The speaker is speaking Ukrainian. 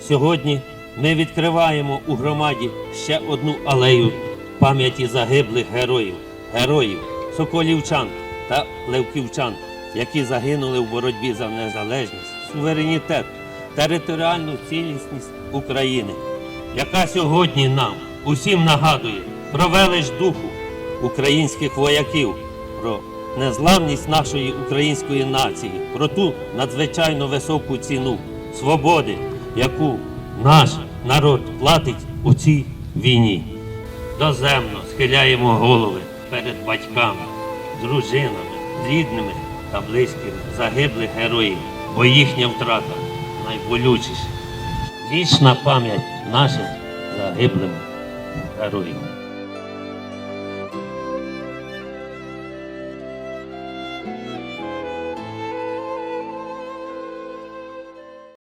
Сьогодні ми відкриваємо у громаді ще одну алею пам'яті загиблих героїв, героїв, соколівчан та левківчан, які загинули в боротьбі за незалежність, суверенітет, територіальну цілісність України, яка сьогодні нам усім нагадує про велич духу українських вояків, про незламність нашої української нації, про ту надзвичайно високу ціну свободи, яку наш народ платить у цій війні. Доземно схиляємо голови перед батьками, дружинами, рідними та близькими загиблих героїв, бо їхня втрата найболючіша. Вічна пам'ять нашим загиблим героям.